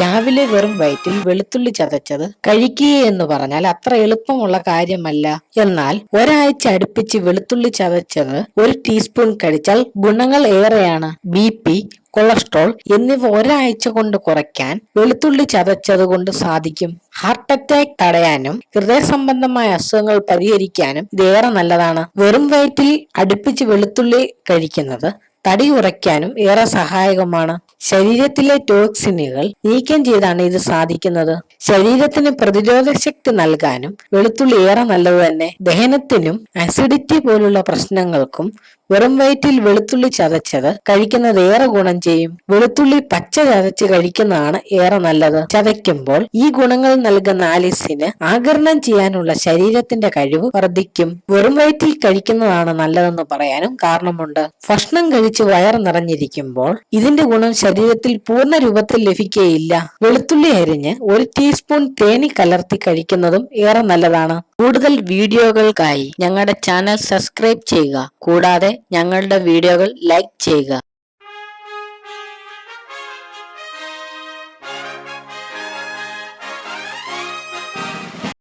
രാവിലെ വെറും വയറ്റിൽ വെളുത്തുള്ളി ചതച്ചത് കഴിക്കുക എന്ന് പറഞ്ഞാൽ അത്ര എളുപ്പമുള്ള കാര്യമല്ല. എന്നാൽ ഒരാഴ്ച അടുപ്പിച്ച് വെളുത്തുള്ളി ചതച്ചത് ഒരു ടീസ്പൂൺ കഴിച്ചാൽ ഗുണങ്ങൾ ഏറെയാണ്. ബി പി കൊളസ്ട്രോൾ എന്നിവ ഒരാഴ്ച കൊണ്ട് കുറയ്ക്കാൻ വെളുത്തുള്ളി ചതച്ചത് കൊണ്ട് സാധിക്കും. ഹാർട്ട് അറ്റാക്ക് തടയാനും ഹൃദയ സംബന്ധമായ അസുഖങ്ങൾ പരിഹരിക്കാനും ഇതേറെ നല്ലതാണ്. വെറും വയറ്റിൽ അടുപ്പിച്ച് വെളുത്തുള്ളി കഴിക്കുന്നത് തടി കുറയ്ക്കാനും ഏറെ സഹായകമാണ്. ശരീരത്തിലെ ടോക്സിനുകൾ നീക്കം ചെയ്താണ് ഇത് സാധിക്കുന്നത്. ശരീരത്തിന് പ്രതിരോധ ശക്തി നൽകാനും വെളുത്തുള്ളി ഏറെ നല്ലത് തന്നെ. ദഹനത്തിനും അസിഡിറ്റി പോലുള്ള പ്രശ്നങ്ങൾക്കും വെറും വയറ്റിൽ വെളുത്തുള്ളി ചതച്ചത് കഴിക്കുന്നത് ഏറെ ഗുണം ചെയ്യും. വെളുത്തുള്ളി പച്ച ചതച്ച് കഴിക്കുന്നതാണ് ഏറെ നല്ലത്. ചതയ്ക്കുമ്പോൾ ഈ ഗുണങ്ങൾ നൽകുന്ന ആലിസിന് ആകരണം ചെയ്യാനുള്ള ശരീരത്തിന്റെ കഴിവ് വർദ്ധിക്കും. വെറും വയറ്റിൽ കഴിക്കുന്നതാണ് നല്ലതെന്ന് പറയാനും കാരണമുണ്ട്. ഭക്ഷണം കഴിച്ച് വയർ നിറഞ്ഞിരിക്കുമ്പോൾ ഇതിന്റെ ഗുണം ശരീരത്തിൽ പൂർണ രൂപത്തിൽ ലഭിക്കുകയില്ല വെളുത്തുള്ളി അരിഞ്ഞ് ഒരു ടീസ്പൂൺ തേനി കലർത്തി കഴിക്കുന്നതും ഏറെ നല്ലതാണ്. കൂടുതൽ വീഡിയോകൾക്കായി ഞങ്ങളുടെ ചാനൽ സബ്സ്ക്രൈബ് ചെയ്യുക. കൂടാതെ ഞങ്ങളുടെ വീഡിയോകൾ ലൈക്ക് ചെയ്യുക.